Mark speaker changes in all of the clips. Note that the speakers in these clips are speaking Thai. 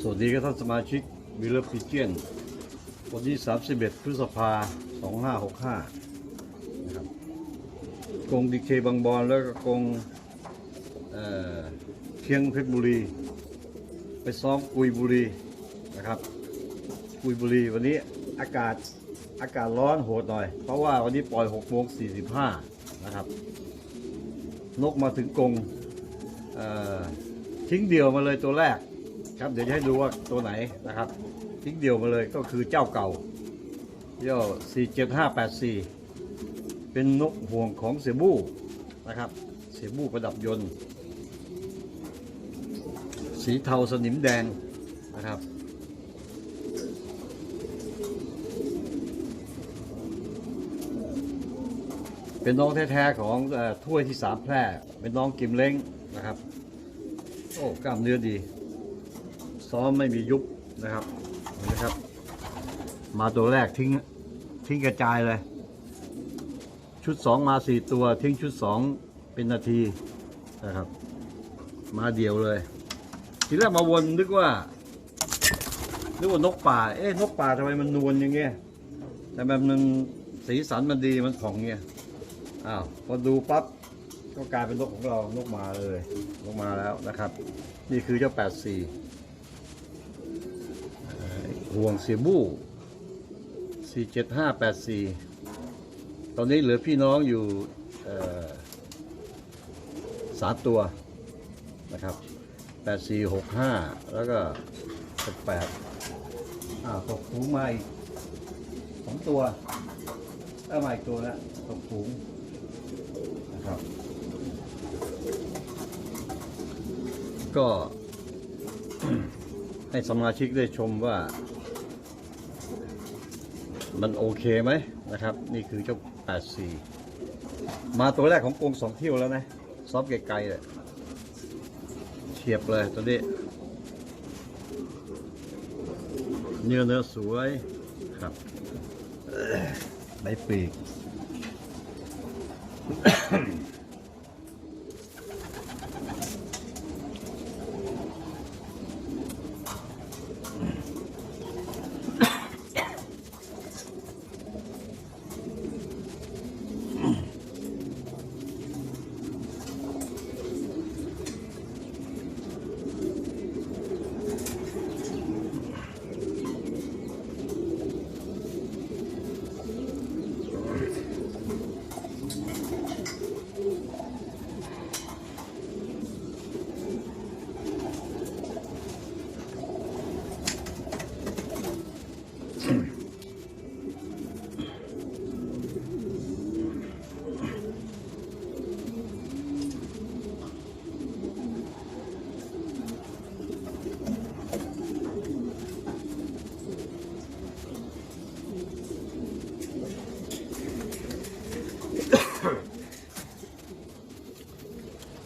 Speaker 1: สวัสดีครับท่านสมาชิกวิลเลพิเจียนวันที่ 31 พฤษภา 2565 นะครับกงดีเคบางบอนแล้วก็กงเออเชียงเพชรบุรี ไปซ้อมกุยบุรีนะครับ กุยบุรีวันนี้อากาศอากาศร้อนโหดหน่อย เพราะว่าวันนี้ปล่อย6โมง45 นะครับ นกมาถึงกงเออทิ้งเดียวมาเลยตัวแรก ครับเดี๋ยวจะให้ดูว่าตัวไหนนะครับทิ้งเดียวมาเลยก็คือเจ้าเก่าย่อ47584 เป็นนกห่วงของเสียบู้นะครับ เสียบู้ประดับยนต์ สีเทาสนิมแดงนะครับเป็นน้องแท้ๆของอถ้วยที่สามแพร่ เป็นน้องกิมเล้งนะครับ โอ้กล้ามเนื้อดี ซ้อมไม่มียุบนะครับเห็นไหมครับ มาตัวแรกทิ้งทิ้งกระจายเลย ชุดสองมาสี่ตัวทิ้งชุดสองเป็นนาทีนะครับ มาเดียวเลย ทีแรกมาวนนึกว่านึกว่านกป่า เอ๊ะนกป่าทำไมมันนวลอย่างเงี้ยแต่แบบมันสีสันมันดีมันผ่องเงี้ยอ้าวพอดูปั๊บก็กลายเป็นนกของเรานกมาเลยนกมาแล้วนะครับ นี่คือเจ้าแปดสี่ ห่วงเสียบู้สี่เจ็ดห้าแปดสี่ตอนนี้เหลือพี่น้องอยู่สามตัวนะครับแปดสี่หกห้าแล้วก็แปดอ้าวตกถุงมาอีกสองตัวได้มาอีกตัวแล้วตกถุงนะครับ ก็ให้สมาชิกได้ชมว่า มันโอเคไหมนะครับ นี่คือเจ้า 84 มาตัวแรกของกรงสองเที่ยวแล้วนะ ซอฟไกลๆเลยเฉียบเลยตัวนี้ เนื้อเนื้อสวยครับเอ้ยใบปีก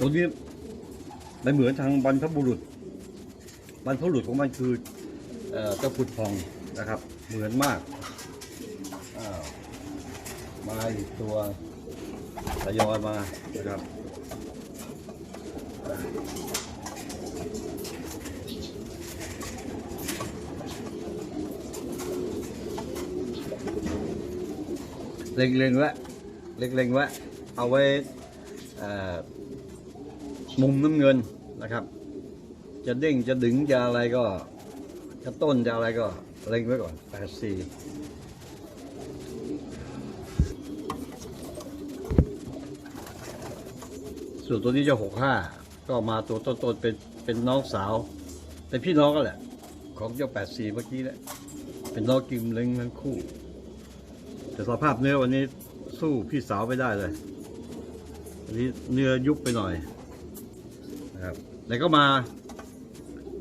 Speaker 1: ตัวนี้ไม่เหมือนทางบรรพบุรุษ บรรพบุรุษของมันคือเอ่อเจ้าพุดพองนะครับ เหมือนมากอ้าวมาอีกตัวทยอยมานะครับเล็งๆไว้เล็งๆไว้เอาไว้อ่อ มุมน้ำเงินนะครับ จะเด้งจะดึงจะอะไรก็ จะต้นจะอะไรก็เล็งไว้ก่อนแปดสี่ส่วนตัวนี้จะหกห้าก็มาตัวต้นๆเป็นเป็นน้องสาว เป็นพี่น้องกันแหละ ของเจ้าแปดสี่เมื่อกี้แหละเป็นน้องกิมเล้งทั้งคู่ แต่สภาพเนื้อวันนี้สู้พี่สาวไม่ได้เลยวันนี้เนื้อยุบไปหน่อย นะครับแล้วก็มา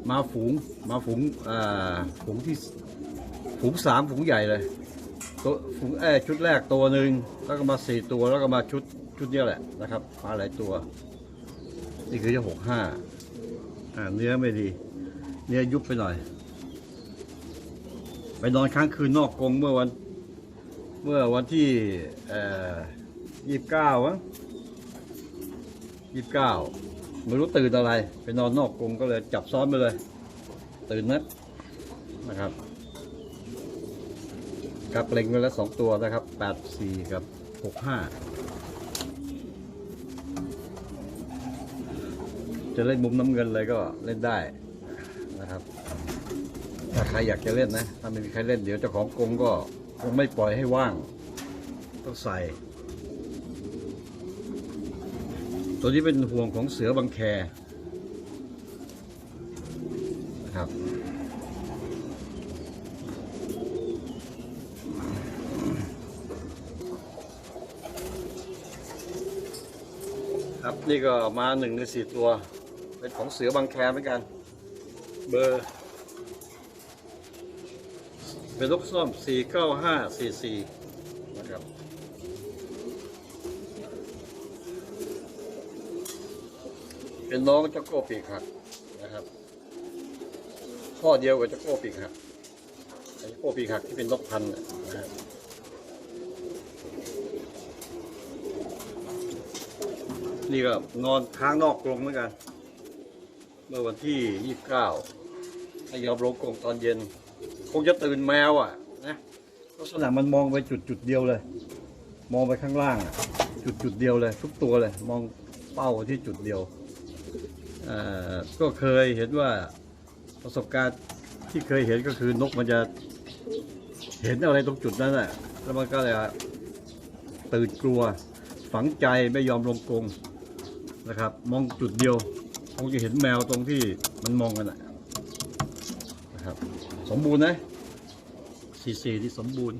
Speaker 1: มาฝูงมาฝูงอ่าฝูงที่ฝูงสามฝูงใหญ่เลยตัวฝูงเอชุดแรกตัวหนึ่งแล้วก็มาสี่ตัวแล้วก็มาชุดชุดเนี้ยแหละนะครับมาหลายตัว นี่คือจะหกห้าอ่าเนื้อไม่ดี เนื้อยุบไปหน่อย ไปนอนค้างคืนนอกกรงเมื่อวัน เมื่อวันที่เอ่อยี่สิบเก้าวะยี่สิบเก้า ไม่รู้ตื่นอะไร ไปนอนนอกกรงก็เลยจับซ้อนไปเลย ตื่นนะนะครับกับเล็งไว้แล้วสองตัวนะครับแปดสี่กับหกห้าจะเล่นมุมน้ำเงินเลยก็เล่นได้นะครับ ถ้าใครอยากจะเล่นนะ ถ้าไม่มีใครเล่นเดี๋ยวเจ้าของกรงก็คงไม่ปล่อยให้ว่าง ต้องใส่ ตัวนี้เป็นห่วงของเสือบางแคนะครับ ครับนี่ก็มาหนึ่งในสี่ตัว เป็นของเสือบางแคเหมือนกัน เบอร์เป็นลูกส้ม49544 นะครับ เป็นน้องเจ้าโก้ปีกหักนะครับพ่อเดียวกับเจ้าโก้ปีกหักไอ้โก้ปีกหักที่เป็นนกพันธุ์นะครับนี่ก็นอนค้างนอกกรงเหมือนกัน เมื่อวันที่29ให้ยอมลงกรงตอนเย็น คงจะตื่นแมวอะนะลักษณะมันมองไปจุดจุดเดียวเลย มองไปข้างล่าง จุดจุดเดียวเลย ทุกตัวเลย มองเป้าที่จุดเดียว ก็เคยเห็นว่าประสบการณ์ที่เคยเห็นก็คือนกมันจะเห็นอะไรตรงจุดนั้นแหละแล้วมันก็เลยตื่นกลัวฝังใจไม่ยอมลงกรงนะครับ มองจุดเดียวคงจะเห็นแมวตรงที่มันมองกันนะนะครับ สมบูรณ์นะสีสีที่สมบูรณ์